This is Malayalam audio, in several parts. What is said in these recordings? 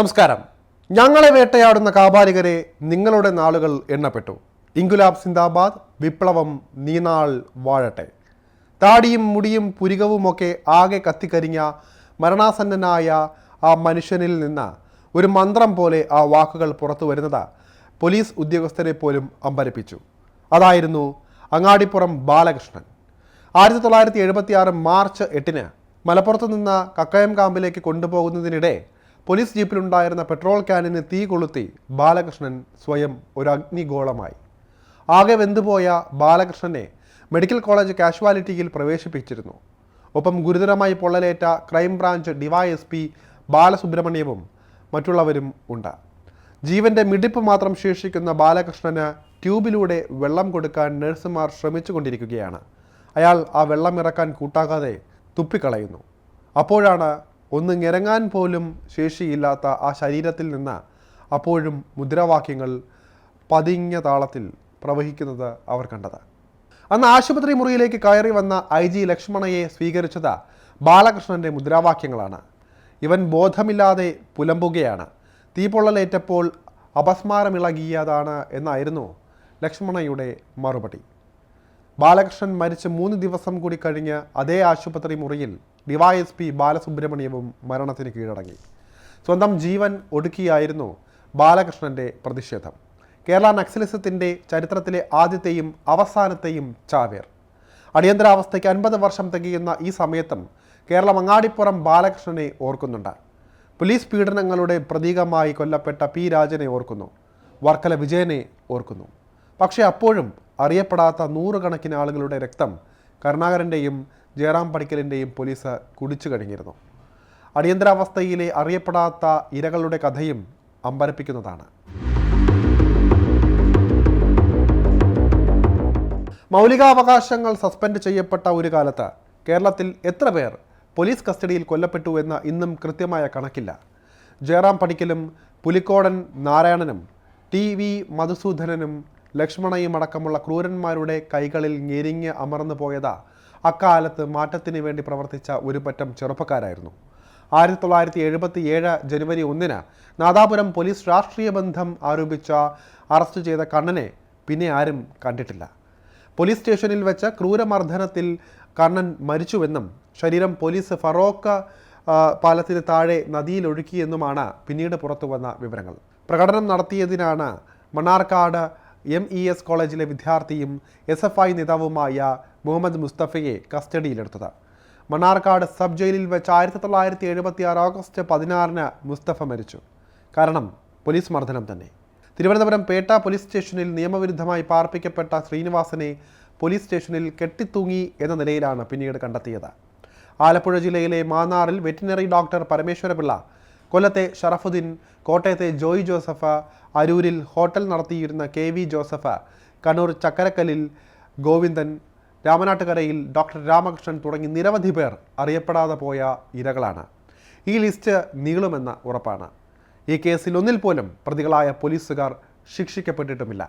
നമസ്കാരം. ഞങ്ങളെ വേട്ടയാടുന്ന കാപാലികരെ നിങ്ങളുടെ നാളുകൾ എണ്ണപ്പെട്ടു. ഇൻകുലാബ് സിന്ദാബാദ് വിപ്ലവം നീനാൾ വാഴട്ടെ. താടിയും മുടിയും പുരികവുമൊക്കെ ആകെ കത്തിക്കരിഞ്ഞ മരണാസന്നനായ ആ മനുഷ്യനിൽ നിന്ന് ഒരു മന്ത്രം പോലെ ആ വാക്കുകൾ പുറത്തു വരുന്നത് പോലീസ് ഉദ്യോഗസ്ഥരെ പോലും അമ്പരപ്പിച്ചു. അതായിരുന്നു അങ്ങാടിപ്പുറം ബാലകൃഷ്ണൻ. ആയിരത്തി തൊള്ളായിരത്തി എഴുപത്തി ആറ് മാർച്ച് എട്ടിന് മലപ്പുറത്ത് നിന്ന് കക്കയം കാമ്പിലേക്ക് കൊണ്ടുപോകുന്നതിനിടെ പോലീസ് ജീപ്പിലുണ്ടായിരുന്ന പെട്രോൾ ക്യാനിന് തീ കൊളുത്തി ബാലകൃഷ്ണൻ സ്വയം ഒരു അഗ്നിഗോളമായി. ആകെ വെന്തുപോയ ബാലകൃഷ്ണനെ മെഡിക്കൽ കോളേജ് കാഷ്വാലിറ്റിയിൽ പ്രവേശിപ്പിച്ചിരുന്നു. ഒപ്പം ഗുരുതരമായി പൊള്ളലേറ്റ ക്രൈംബ്രാഞ്ച് ഡിവൈഎസ്പി ബാലസുബ്രഹ്മണ്യവും മറ്റുള്ളവരും ഉണ്ട്. ജീവന്റെ മിടിപ്പ് മാത്രം ശേഷിക്കുന്ന ബാലകൃഷ്ണന് ട്യൂബിലൂടെ വെള്ളം കൊടുക്കാൻ നഴ്സുമാർ ശ്രമിച്ചുകൊണ്ടിരിക്കുകയാണ്. അയാൾ ആ വെള്ളം ഇറക്കാൻ കൂട്ടാകാതെ തുപ്പിക്കളയുന്നു. അപ്പോഴാണ് ഒന്ന് ഞെരങ്ങാൻ പോലും ശേഷിയില്ലാത്ത ആ ശരീരത്തിൽ നിന്ന് അപ്പോഴും മുദ്രാവാക്യങ്ങൾ പതിഞ്ഞ താളത്തിൽ പ്രവഹിക്കുന്നത് അവർ കണ്ടത്. അന്ന് ആശുപത്രി മുറിയിലേക്ക് കയറി വന്ന ഐ ജി ലക്ഷ്മണയെ സ്വീകരിച്ചത് ബാലകൃഷ്ണന്റെ മുദ്രാവാക്യങ്ങളാണ്. ഇവൻ ബോധമില്ലാതെ പുലമ്പുകയാണ്. തീപൊള്ളലേറ്റപ്പോൾ അപസ്മാരമിളകിയതാണ് എന്നായിരുന്നു ലക്ഷ്മണയുടെ മറുപടി. ബാലകൃഷ്ണൻ മരിച്ച് മൂന്ന് ദിവസം കൂടി കഴിഞ്ഞ് അതേ ആശുപത്രി മുറിയിൽ ഡിവൈഎസ്പി ബാലസുബ്രഹ്മണ്യവും മരണത്തിന് കീഴടങ്ങി. സ്വന്തം ജീവൻ ഒടുക്കിയായിരുന്നു ബാലകൃഷ്ണന്റെ പ്രതിഷേധം. കേരള നക്സലിസത്തിന്റെ ചരിത്രത്തിലെ ആദ്യത്തെയും അവസാനത്തെയും ചാവേർ. അടിയന്തരാവസ്ഥയ്ക്ക് അൻപത് വർഷം തികയുന്ന ഈ സമയത്തും കേരളം അങ്ങാടിപ്പുറം ബാലകൃഷ്ണനെ ഓർക്കുന്നുണ്ട്. പോലീസ് പീഡനങ്ങളുടെ പ്രതീകമായി കൊല്ലപ്പെട്ട പി രാജനെ ഓർക്കുന്നു. വർക്കല വിജയനെ ഓർക്കുന്നു. പക്ഷേ അപ്പോഴും അറിയപ്പെടാത്ത നൂറുകണക്കിന് ആളുകളുടെ രക്തം കരുണാകരന്റെയും ജയറാം പടിക്കലിന്റെയും പോലീസ് കുടിച്ചു കഴിഞ്ഞിരുന്നു. അടിയന്തരാവസ്ഥയിലെ അറിയപ്പെടാത്ത ഇരകളുടെ കഥയും അമ്പരപ്പിക്കുന്നതാണ്. മൗലികാവകാശങ്ങൾ സസ്പെൻഡ് ചെയ്യപ്പെട്ട ഒരു കാലത്ത് കേരളത്തിൽ എത്ര പേർ പോലീസ് കസ്റ്റഡിയിൽ കൊല്ലപ്പെട്ടു എന്ന ഇന്നും കൃത്യമായ കണക്കില്ല. ജയറാം പടിക്കലും പുലിക്കോടൻ നാരായണനും ടി വി മധുസൂദനനും ലക്ഷ്മണയും അടക്കമുള്ള ക്രൂരന്മാരുടെ കൈകളിൽ ഞെരിഞ്ഞ് അമർന്നു പോയത് അക്കാലത്ത് മാറ്റത്തിന് വേണ്ടി പ്രവർത്തിച്ച ഒരു പറ്റം ചെറുപ്പക്കാരായിരുന്നു. ആയിരത്തി തൊള്ളായിരത്തി എഴുപത്തി ഏഴ് ജനുവരി ഒന്നിന് നാദാപുരം പോലീസ് രാഷ്ട്രീയ ബന്ധം ആരോപിച്ച അറസ്റ്റ് ചെയ്ത കണ്ണനെ പിന്നെ ആരും കണ്ടിട്ടില്ല. പോലീസ് സ്റ്റേഷനിൽ വെച്ച ക്രൂരമർദ്ദനത്തിൽ കണ്ണൻ മരിച്ചുവെന്നും ശരീരം പോലീസ് ഫറോക്ക പാലത്തിന് താഴെ നദിയിലൊഴുക്കിയെന്നുമാണ് പിന്നീട് പുറത്തു വന്ന വിവരങ്ങൾ. പ്രകടനം നടത്തിയതിനാണ് മണ്ണാർക്കാട് എം ഇ എസ് കോളേജിലെ വിദ്യാർത്ഥിയും എസ് എഫ് ഐ നേതാവുമായ മുഹമ്മദ് മുസ്തഫയെ കസ്റ്റഡിയിലെടുത്തത്. മണ്ണാർക്കാട് സബ് ജയിലിൽ വെച്ച് ആയിരത്തി തൊള്ളായിരത്തി എഴുപത്തി ആറ് ഓഗസ്റ്റ് പതിനാറിന് മുസ്തഫ മരിച്ചു. കാരണം പോലീസ് മർദ്ദനം തന്നെ. തിരുവനന്തപുരം പേട്ട പോലീസ് സ്റ്റേഷനിൽ നിയമവിരുദ്ധമായി പാർപ്പിക്കപ്പെട്ട ശ്രീനിവാസനെ പോലീസ് സ്റ്റേഷനിൽ കെട്ടിത്തൂങ്ങി എന്ന നിലയിലാണ് പിന്നീട് കണ്ടെത്തിയത്. ആലപ്പുഴ ജില്ലയിലെ മാന്നാറിൽ വെറ്റിനറി ഡോക്ടർ പരമേശ്വരപിള്ള കൊല്ലത്തെ ഷറഫുദ്ദീൻ കോട്ടയത്തെ ജോയ് ജോസഫ അരൂരിൽ ഹോട്ടൽ നടത്തിയിരുന്ന കെ വി ജോസഫ കണ്ണൂർ ചക്കരക്കല്ലിൽ ഗോവിന്ദൻ രാമനാട്ടുകരയിൽ ഡോക്ടർ രാമകൃഷ്ണൻ തുടങ്ങി നിരവധി പേർ അറിയപ്പെടാതെ പോയ ഇരകളാണ്. ഈ ലിസ്റ്റ് നീളുമെന്ന ഉറപ്പാണ്. ഈ കേസിൽ ഒന്നിൽ പോലും പ്രതികളായ പോലീസുകാർ ശിക്ഷിക്കപ്പെട്ടിട്ടുമില്ല.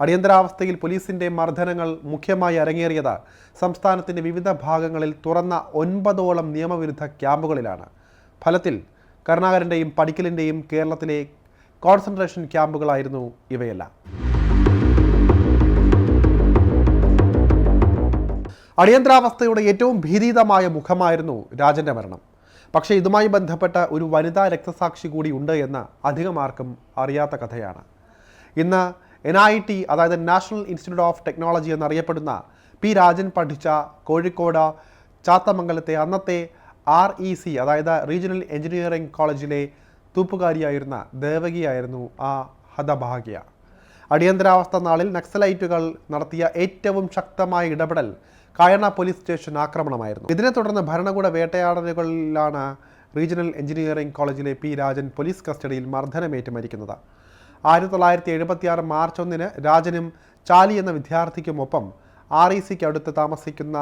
അടിയന്തരാവസ്ഥയിൽ പോലീസിന്റെ മർദ്ദനങ്ങൾ മുഖ്യമായി അരങ്ങേറിയത് സംസ്ഥാനത്തിന്റെ വിവിധ ഭാഗങ്ങളിൽ തുറന്ന ഒൻപതോളം നിയമവിരുദ്ധ ക്യാമ്പുകളിലാണ്. ഫലത്തിൽ കരുണാകരന്റെയും പടിക്കലിന്റെയും കേരളത്തിലെ കോൺസെൻട്രേഷൻ ക്യാമ്പുകളായിരുന്നു ഇവയെല്ലാം. അടിയന്തരാവസ്ഥയുടെ ഏറ്റവും ഭീതിതമായ മുഖമായിരുന്നു രാജന്റെ മരണം. പക്ഷേ ഇതുമായി ബന്ധപ്പെട്ട ഒരു വനിതാ രക്തസാക്ഷി കൂടി ഉണ്ട് എന്ന് അധികം ആർക്കും അറിയാത്ത കഥയാണ്. ഇന്ന് എൻ ഐ ടി അതായത് നാഷണൽ ഇൻസ്റ്റിറ്റ്യൂട്ട് ഓഫ് ടെക്നോളജി എന്നറിയപ്പെടുന്ന പി രാജൻ പഠിച്ച കോഴിക്കോട് ചാത്തമംഗലത്തെ അന്നത്തെ ആർ ഇ സി അതായത് റീജിയണൽ എഞ്ചിനീയറിംഗ് കോളേജിലെ തൂപ്പുകാരിയായിരുന്ന ദേവകിയായിരുന്നു ആ ഹതഭാഗ്യ. അടിയന്തരാവസ്ഥ നാളിൽ നക്സലൈറ്റുകൾ നടത്തിയ ഏറ്റവും ശക്തമായ ഇടപെടൽ കായണ പോലീസ് സ്റ്റേഷൻ ആക്രമണമായിരുന്നു. ഇതിനെ തുടർന്ന് ഭരണകൂട വേട്ടയാടലുകളിലാണ് റീജിയണൽ എഞ്ചിനീയറിംഗ് കോളേജിലെ പി രാജൻ പോലീസ് കസ്റ്റഡിയിൽ മർദ്ദനമേറ്റ് മരിക്കുന്നത് ആയിരത്തി തൊള്ളായിരത്തി എഴുപത്തി ആറ് മാർച്ച് ഒന്നിന് രാജനും ചാലി എന്ന വിദ്യാർത്ഥിക്കുമൊപ്പം ആർ ഇ സിക്ക് അടുത്ത് താമസിക്കുന്ന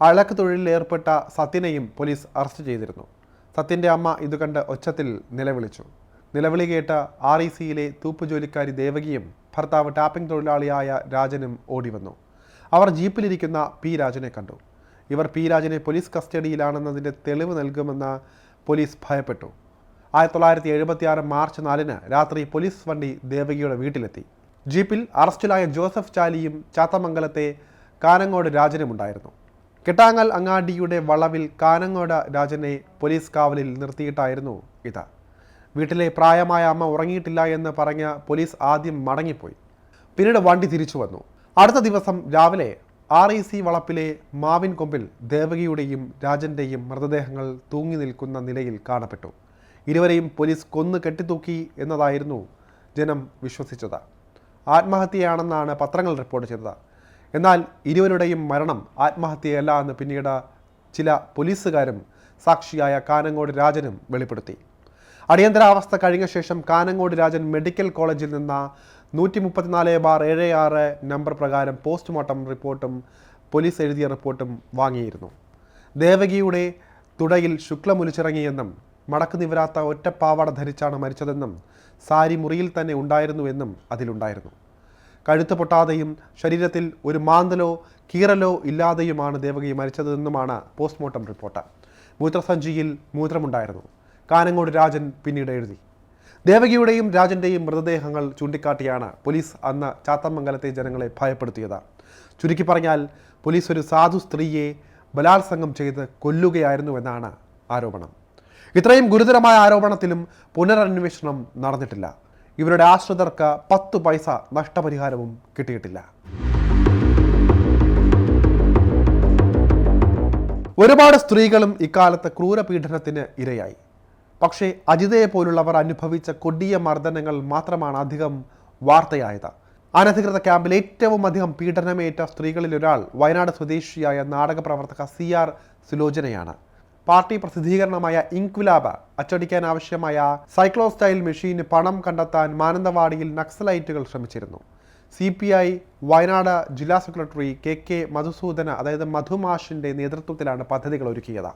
അളക്ക് തൊഴിലിൽ ഏർപ്പെട്ട സത്യനെയും പോലീസ് അറസ്റ്റ് ചെയ്തിരുന്നു. സത്യന്റെ അമ്മ ഇത് കണ്ട് ഒച്ചത്തിൽ നിലവിളിച്ചു. നിലവിളി കേട്ട ആർ ഇ സിയിലെ തൂപ്പുജോലിക്കാരി ദേവകിയും ഭർത്താവ് ടാപ്പിംഗ് തൊഴിലാളിയായ രാജനും ഓടി വന്നു അവർ ജീപ്പിലിരിക്കുന്ന പി രാജനെ കണ്ടു. ഇവർ പി രാജനെ പോലീസ് കസ്റ്റഡിയിലാണെന്നതിന്റെ തെളിവ് നൽകുമെന്ന് പോലീസ് ഭയപ്പെട്ടു. ആയിരത്തി തൊള്ളായിരത്തി എഴുപത്തി ആറ് മാർച്ച് നാലിന് രാത്രി പോലീസ് വണ്ടി ദേവകിയുടെ വീട്ടിലെത്തി. ജീപ്പിൽ അറസ്റ്റിലായ ജോസഫ് ചാലിയും ചാത്തമംഗലത്തെ കാനങ്ങോട് രാജനുമുണ്ടായിരുന്നു. കെട്ടാങ്ങൽ അങ്ങാടിയുടെ വളവിൽ കാനങ്ങോട രാജനെ പോലീസ് കാവലിൽ നിർത്തിയിട്ടായിരുന്നു ഇത്. വീട്ടിലെ പ്രായമായ അമ്മ ഉറങ്ങിയിട്ടില്ല എന്ന് പറഞ്ഞ പോലീസ് ആദ്യം മടങ്ങിപ്പോയി. പിന്നീട് വണ്ടി തിരിച്ചു വന്നു. അടുത്ത ദിവസം രാവിലെ ആർ ഇ സി വളപ്പിലെ മാവിൻ കൊമ്പിൽ ദേവകിയുടെയും രാജന്റെയും മൃതദേഹങ്ങൾ തൂങ്ങി നിൽക്കുന്ന നിലയിൽ കാണപ്പെട്ടു. ഇരുവരെയും പോലീസ് കൊന്നു കെട്ടിത്തൂക്കി എന്നതായിരുന്നു ജനം വിശ്വസിച്ചത്. ആത്മഹത്യയാണെന്നാണ് പത്രങ്ങൾ റിപ്പോർട്ട് ചെയ്തത്. എന്നാൽ ഇരുവരുടെയും മരണം ആത്മഹത്യയല്ല എന്ന് പിന്നീട് ചില പോലീസുകാരും സാക്ഷിയായ കാനങ്ങോട് രാജനും വെളിപ്പെടുത്തി. അടിയന്തരാവസ്ഥ കഴിഞ്ഞ ശേഷം കാനങ്ങോട് രാജൻ മെഡിക്കൽ കോളേജിൽ നിന്ന് നൂറ്റി മുപ്പത്തിനാല് ബാർ ഏഴ് ആറ് നമ്പർ പ്രകാരം പോസ്റ്റ്മോർട്ടം റിപ്പോർട്ടും പോലീസ് എഴുതിയ റിപ്പോർട്ടും വാങ്ങിയിരുന്നു. ദേവകിയുടെ തുടയിൽ ശുക്ലമുലിച്ചിറങ്ങിയെന്നും മടക്കു നിവരാത്ത ഒറ്റപ്പാവാട ധരിച്ചാണ് മരിച്ചതെന്നും സാരി മുറിയിൽ തന്നെ ഉണ്ടായിരുന്നുവെന്നും അതിലുണ്ടായിരുന്നു. കഴുത്ത് പൊട്ടാതെയും ശരീരത്തിൽ ഒരു മാന്തലോ കീറലോ ഇല്ലാതെയുമാണ് ദേവകി മരിച്ചതെന്നുമാണ് പോസ്റ്റ്മോർട്ടം റിപ്പോർട്ട്. മൂത്രസഞ്ചിയിൽ മൂത്രമുണ്ടായിരുന്നു. കാനങ്ങോട് രാജൻ പിന്നീട് എഴുതി. ദേവകിയുടെയും രാജന്റെയും മൃതദേഹങ്ങൾ ചൂണ്ടിക്കാട്ടിയാണ് പോലീസ് അന്ന് ചാത്തമംഗലത്തെ ജനങ്ങളെ ഭയപ്പെടുത്തിയത്. ചുരുക്കി പറഞ്ഞാൽ പോലീസ് ഒരു സാധു സ്ത്രീയെ ബലാത്സംഗം ചെയ്ത് കൊല്ലുകയായിരുന്നുവെന്നാണ് ആരോപണം. ഇത്രയും ഗുരുതരമായ ആരോപണത്തിലും പുനരന്വേഷണം നടന്നിട്ടില്ല. ഇവരുടെ ആശ്രിതർക്ക് പത്ത് പൈസ നഷ്ടപരിഹാരവും കിട്ടിയിട്ടില്ല. ഒരുപാട് സ്ത്രീകളും ഇക്കാലത്ത് ക്രൂരപീഡനത്തിന് ഇരയായി. പക്ഷേ അജിതയെ പോലുള്ളവർ അനുഭവിച്ച കൊടിയ മർദ്ദനങ്ങൾ മാത്രമാണ് അധികം വാർത്തയായത്. അനധികൃത ക്യാമ്പിൽ ഏറ്റവും അധികം പീഡനമേറ്റ സ്ത്രീകളിൽ ഒരാൾ വയനാട് സ്വദേശിയായ നാടക പ്രവർത്തക സി ആർ സുലോചനയാണ്. പാർട്ടി പ്രസിദ്ധീകരണമായ ഇൻക്വിലാബ് അച്ചടിക്കാൻ ആവശ്യമായ സൈക്ലോ സ്റ്റൈൽ മെഷീന് പണം കണ്ടെത്താൻ മാനന്തവാടിയിൽ നക്സലൈറ്റുകൾ ശ്രമിച്ചിരുന്നു. സി പി ഐ വയനാട് ജില്ലാ സെക്രട്ടറി കെ കെ മധുസൂദന അതായത് മധുമാഷിന്റെ നേതൃത്വത്തിലാണ് പദ്ധതികൾ ഒരുക്കിയത്.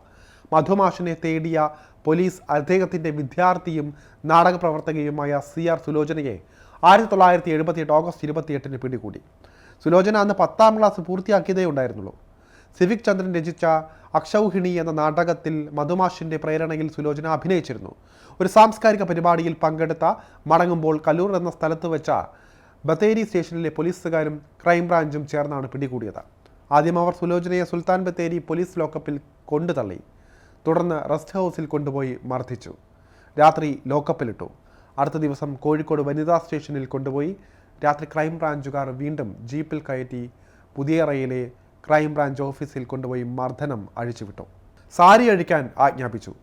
മധുമാഷിനെ തേടിയ പോലീസ് അദ്ദേഹത്തിന്റെ വിദ്യാർത്ഥിയും നാടക പ്രവർത്തകയുമായ സി ആർ സുലോചനയെ ആയിരത്തി തൊള്ളായിരത്തി എഴുപത്തിയെട്ട് ഓഗസ്റ്റ് ഇരുപത്തിയെട്ടിന് പിടികൂടി. സുലോചന അന്ന് പത്താം ക്ലാസ് പൂർത്തിയാക്കിയതേ ഉണ്ടായിരുന്നുള്ളൂ. സിവിക് ചന്ദ്രൻ രചിച്ച അക്ഷൗഹിണി എന്ന നാടകത്തിൽ മധുമാഷിന്റെ പ്രേരണയിൽ സുലോചന അഭിനയിച്ചിരുന്നു. ഒരു സാംസ്കാരിക പരിപാടിയിൽ പങ്കെടുത്ത മടങ്ങുമ്പോൾ കല്ലൂർ എന്ന സ്ഥലത്ത് വെച്ച ബത്തേരി സ്റ്റേഷനിലെ പോലീസുകാരും ക്രൈംബ്രാഞ്ചും ചേർന്നാണ് പിടികൂടിയത്. ആദ്യം അവർ സുലോചനയെ സുൽത്താൻ ബത്തേരി പോലീസ് ലോക്കപ്പിൽ കൊണ്ടുതള്ളി. തുടർന്ന് റെസ്റ്റ് ഹൗസിൽ കൊണ്ടുപോയി മർദ്ദിച്ചു. രാത്രി ലോക്കപ്പിലിട്ടു. അടുത്ത ദിവസം കോഴിക്കോട് വനിതാ സ്റ്റേഷനിൽ കൊണ്ടുപോയി. രാത്രി ക്രൈംബ്രാഞ്ചുകാർ വീണ്ടും ജീപ്പിൽ കയറ്റി പുതിയറയിലെ ക്രൈംബ്രാഞ്ച് ഓഫീസിൽ കൊണ്ടുപോയി മർദ്ദനം അഴിച്ചുവിട്ടു. സാരി അഴിക്കാൻ ആജ്ഞാപിച്ചു.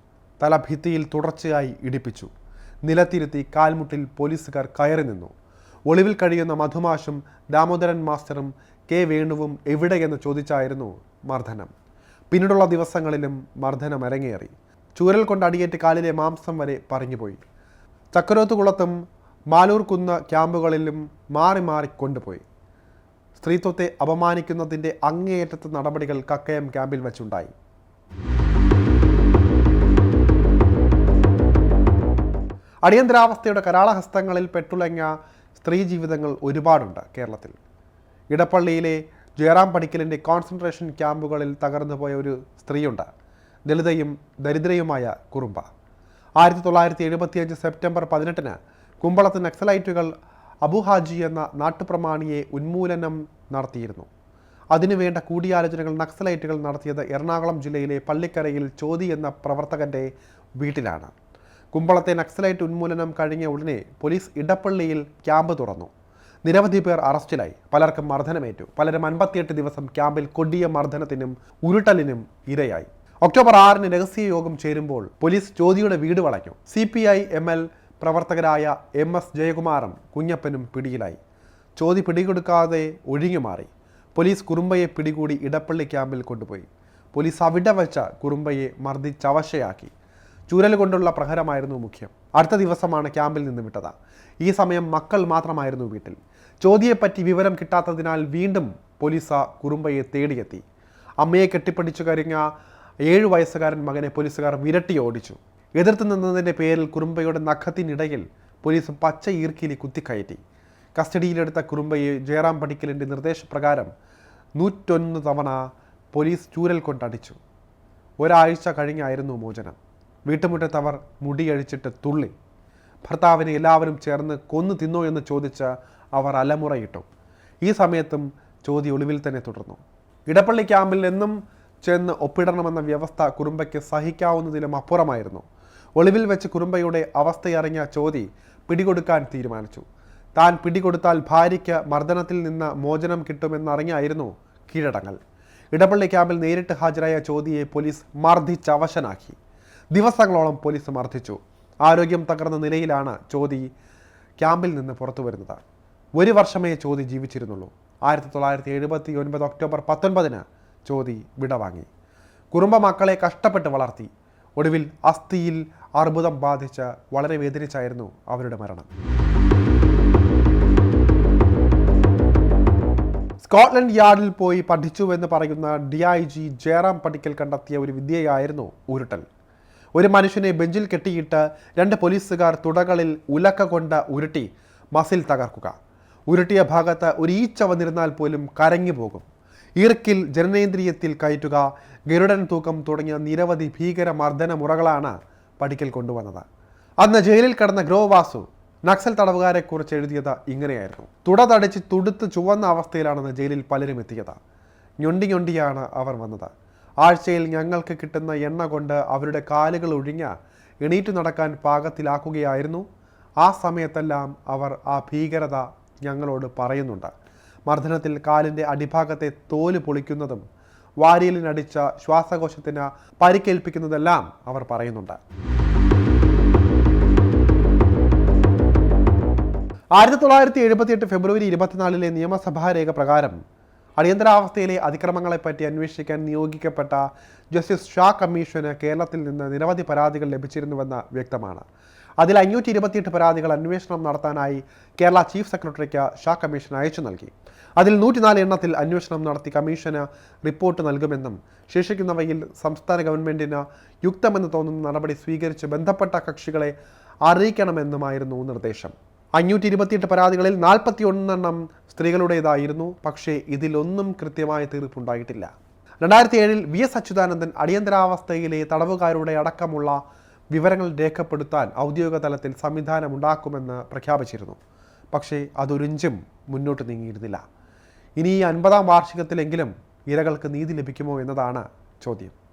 തല ഭിത്തിയിൽ തുടർച്ചയായി ഇടിപ്പിച്ചു. നിലത്തിരുത്തി കാൽമുട്ടിൽ പോലീസുകാർ കയറി നിന്നു. ഒളിവിൽ കഴിയുന്ന മധുമാഷും ദാമോദരൻ മാസ്റ്ററും കെ വേണുവും എവിടെയെന്ന് ചോദിച്ചായിരുന്നു മർദ്ദനം. പിന്നീടുള്ള ദിവസങ്ങളിലും മർദ്ദനം അരങ്ങേറി. ചൂരൽ കൊണ്ട് അടിയേറ്റ് കാലിലെ മാംസം വരെ പറഞ്ഞുപോയി. ചക്കരോത്തുകുളത്തും മാലൂർ കുന്ന് ക്യാമ്പുകളിലും മാറി മാറി കൊണ്ടുപോയി. സ്ത്രീത്വത്തെ അപമാനിക്കുന്നതിന്റെ അങ്ങേയറ്റത്തെ നടപടികൾ കക്കയം ക്യാമ്പിൽ വച്ചുണ്ടായി. അടിയന്തരാവസ്ഥയുടെ കരാളഹസ്തങ്ങളിൽ പെട്ടുലങ്ങ സ്ത്രീ ജീവിതങ്ങൾ ഒരുപാടുണ്ട് കേരളത്തിൽ. ഇടപ്പള്ളിയിലെ ജയറാം പടിക്കലിന്റെ കോൺസെൻട്രേഷൻ ക്യാമ്പുകളിൽ തകർന്നു പോയ ഒരു സ്ത്രീയുണ്ട്. ദളിതയും ദരിദ്രയുമായ കുറുമ്പ. ആയിരത്തി തൊള്ളായിരത്തി എഴുപത്തിയഞ്ച് സെപ്റ്റംബർ പതിനെട്ടിന് കുമ്പളത്ത് നക്സലൈറ്റുകൾ അബുഹാജി എന്ന നാട്ടുപ്രമാണിയെ ഉന്മൂലനം നടത്തിയിരുന്നു. അതിനുവേണ്ട കൂടിയാലോചനകൾ നക്സലൈറ്റുകൾ നടത്തിയത് എറണാകുളം ജില്ലയിലെ പള്ളിക്കരയിൽ ചോതി എന്ന പ്രവർത്തകന്റെ വീട്ടിലാണ്. കുമ്പളത്തെ നക്സലൈറ്റ് ഉന്മൂലനം കഴിഞ്ഞ ഉടനെ പോലീസ് ഇടപ്പള്ളിയിൽ ക്യാമ്പ് തുറന്നു. നിരവധി പേർ അറസ്റ്റിലായി. പലർക്കും മർദ്ദനമേറ്റു. പലരും അൻപത്തിയെട്ട് ദിവസം ക്യാമ്പിൽ കൊടിയ മർദ്ദനത്തിനും ഉരുട്ടലിനും ഇരയായി. ഒക്ടോബർ ആറിന് രഹസ്യ യോഗം ചേരുമ്പോൾ പോലീസ് ചോദിയുടെ വീട് വളഞ്ഞു C P I M L പ്രവർത്തകരായ എം എസ് ജയകുമാറും കുഞ്ഞപ്പനും പിടിയിലായി. ചോദി പിടികൊടുക്കാതെ ഒഴിഞ്ഞു മാറി. പോലീസ് കുറുമ്പയെ പിടികൂടി ഇടപ്പള്ളി ക്യാമ്പിൽ കൊണ്ടുപോയി. പോലീസ് അവിടെ വച്ച കുറുമ്പയെ മർദ്ദിച്ചവശയാക്കി. ചൂരൽ കൊണ്ടുള്ള പ്രഹരമായിരുന്നു മുഖ്യം. അടുത്ത ദിവസമാണ് ക്യാമ്പിൽ നിന്ന് വിട്ടത്. ഈ സമയം മക്കൾ മാത്രമായിരുന്നു വീട്ടിൽ. ചോദ്യയെപ്പറ്റി വിവരം കിട്ടാത്തതിനാൽ വീണ്ടും പോലീസ് കുറുമ്പയെ തേടിയെത്തി. അമ്മയെ കെട്ടിപ്പിടിച്ചു കരിഞ്ഞ ഏഴു വയസ്സുകാരൻ മകനെ പോലീസുകാർ വിരട്ടി ഓടിച്ചു. എതിർത്ത് നിന്നതിന്റെ പേരിൽ കുറുമ്പയുടെ നഖത്തിനിടയിൽ പോലീസ് പച്ച ഈർക്കിലി കുത്തിക്കയറ്റി. കസ്റ്റഡിയിലെടുത്ത കുറുമ്പയെ ജയറാം പടിക്കലിന്റെ നിർദ്ദേശപ്രകാരം നൂറ്റൊന്ന് തവണ പോലീസ് ചൂരൽ കൊണ്ടടിച്ചു. ഒരാഴ്ച കഴിഞ്ഞായിരുന്നു മോചനം. വീട്ടുമുറ്റത്തവർ മുടിയഴിച്ചിട്ട് തുള്ളി. ഭർത്താവിനെ എല്ലാവരും ചേർന്ന് കൊന്നു തിന്നോ എന്ന് ചോദിച്ച് അവർ അലമുറയിട്ടു. ഈ സമയത്തും ചോദ്യം ഒളിവിൽ തന്നെ തുടർന്നു. ഇടപ്പള്ളി ക്യാമ്പിൽ നിന്നും ചെന്ന് ഒപ്പിടണമെന്ന വ്യവസ്ഥ കുറുമ്പയ്ക്ക് സഹിക്കാവുന്നതിലും അപ്പുറമായിരുന്നു. ഒളിവിൽ വെച്ച് കുറുമ്പയുടെ അവസ്ഥയറിഞ്ഞ ചോതി പിടികൊടുക്കാൻ തീരുമാനിച്ചു. താൻ പിടികൊടുത്താൽ ഭാര്യയ്ക്ക് മർദ്ദനത്തിൽ നിന്ന് മോചനം കിട്ടുമെന്നറിഞ്ഞായിരുന്നു കീഴടങ്ങൽ. ഇടപ്പള്ളി ക്യാമ്പിൽ നേരിട്ട് ഹാജരായ ചോദിയെ പോലീസ് മർദ്ദിച്ചവശനാക്കി. ദിവസങ്ങളോളം പോലീസ് മർദ്ദിച്ചു. ആരോഗ്യം തകർന്ന നിലയിലാണ് ചോതി ക്യാമ്പിൽ നിന്ന് പുറത്തു വരുന്നത്. ഒരു വർഷമേ ചോതി ജീവിച്ചിരുന്നുള്ളൂ. ആയിരത്തി തൊള്ളായിരത്തി എഴുപത്തി ഒൻപത് ഒക്ടോബർ പത്തൊൻപതിന് ചോതി വിടവാങ്ങി. കുറുമ്പ മക്കളെ കഷ്ടപ്പെട്ട് വളർത്തി. ഒടുവിൽ അസ്ഥിയിൽ അർബുദം ബാധിച്ച് വളരെ വേദനിച്ചായിരുന്നു അവരുടെ മരണം. സ്കോട്ട്ലൻഡ് യാർഡിൽ പോയി പഠിച്ചുവെന്ന് പറയുന്ന ഡി ഐ ജി ജയറാം പടിക്കൽ കണ്ടെത്തിയ ഒരു വിദ്യയായിരുന്നു ഉരുട്ടൽ. ഒരു മനുഷ്യനെ ബെഞ്ചിൽ കെട്ടിയിട്ട് രണ്ട് പോലീസുകാർ തുടകളിൽ ഉലക്ക കൊണ്ട് ഉരുട്ടി മസിൽ തകർക്കുക. ഉരുട്ടിയ ഭാഗത്ത് ഒരു ഈച്ച വന്നിരുന്നാൽ പോലും കരഞ്ഞു പോകും ഈർക്കിൽ ജനനേന്ദ്രിയത്തിൽ കയറ്റുക ഗരുഡൻ തൂക്കം തുടങ്ങിയ നിരവധി ഭീകര മർദ്ദന മുറകളാണ് പഠിക്കൽ കൊണ്ടുവന്നത്. അന്ന് ജയിലിൽ കടന്ന ഗ്രോവാസു നക്സൽ തടവുകാരെക്കുറിച്ച് എഴുതിയത് ഇങ്ങനെയായിരുന്നു. തുടതടിച്ച് തുടുത്ത് ചുവന്ന അവസ്ഥയിലാണെന്ന് ജയിലിൽ പലരും എത്തിയത്. ഞൊണ്ടി ഞൊണ്ടിയാണ് അവർ വന്നത്. ആഴ്ചയിൽ ഞങ്ങൾക്ക് കിട്ടുന്ന എണ്ണ കൊണ്ട് അവരുടെ കാലുകൾ ഒഴിഞ്ഞ എണീറ്റു നടക്കാൻ പാകത്തിലാക്കുകയായിരുന്നു. ആ സമയത്തെല്ലാം അവർ ആ ഭീകരത ഞങ്ങളോട് പറയുന്നുണ്ട്. മർദ്ദനത്തിൽ കാലിന്റെ അടിഭാഗത്തെ തോൽ പൊളിക്കുന്നതും വാരിയലിനടിച്ച ശ്വാസകോശത്തിന് പരിക്കേൽപ്പിക്കുന്നതെല്ലാം അവർ പറയുന്നുണ്ട്. ആയിരത്തി തൊള്ളായിരത്തി എഴുപത്തിയെട്ട് ഫെബ്രുവരി ഇരുപത്തിനാലിലെ നിയമസഭാ രേഖ പ്രകാരം അടിയന്തരാവസ്ഥയിലെ അതിക്രമങ്ങളെപ്പറ്റി അന്വേഷിക്കാൻ നിയോഗിക്കപ്പെട്ട ജസ്റ്റിസ് ഷാ കമ്മീഷന് കേരളത്തിൽ നിന്ന് നിരവധി പരാതികൾ ലഭിച്ചിരുന്നുവെന്ന് വ്യക്തമാണ്. അതിൽ അഞ്ഞൂറ്റി ഇരുപത്തിയെട്ട് പരാതികൾ അന്വേഷണം നടത്താനായി കേരള ചീഫ് സെക്രട്ടറിക്ക് ഷാ കമ്മീഷൻ അയച്ചു നൽകി. അതിൽ നൂറ്റിനാല് എണ്ണത്തിൽ അന്വേഷണം നടത്തി കമ്മീഷന് റിപ്പോർട്ട് നൽകുമെന്നും ശേഷിക്കുന്നവയിൽ സംസ്ഥാന ഗവൺമെന്റിന് യുക്തമെന്ന് തോന്നുന്ന നടപടി സ്വീകരിച്ച് ബന്ധപ്പെട്ട കക്ഷികളെ അറിയിക്കണമെന്നുമായിരുന്നു നിർദ്ദേശം. അഞ്ഞൂറ്റി ഇരുപത്തിയെട്ട് പരാതികളിൽ നാൽപ്പത്തി ഒന്നെണ്ണം സ്ത്രീകളുടേതായിരുന്നു പക്ഷേ ഇതിലൊന്നും കൃത്യമായ തീർപ്പുണ്ടായിട്ടില്ല. രണ്ടായിരത്തി ഏഴിൽ വി എസ് അച്യുതാനന്ദൻ അടിയന്തരാവസ്ഥയിലെ തടവുകാരുടെ അടക്കമുള്ള വിവരങ്ങൾ രേഖപ്പെടുത്താൻ ഔദ്യോഗിക തലത്തിൽ സംവിധാനമുണ്ടാക്കുമെന്ന് പ്രഖ്യാപിച്ചിരുന്നു. പക്ഷേ അതൊരിഞ്ചും മുന്നോട്ട് നീങ്ങിയിരുന്നില്ല. ഇനി ഈ അൻപതാം വാർഷികത്തിലെങ്കിലും ഇരകൾക്ക് നീതി ലഭിക്കുമോ എന്നതാണ് ചോദ്യം.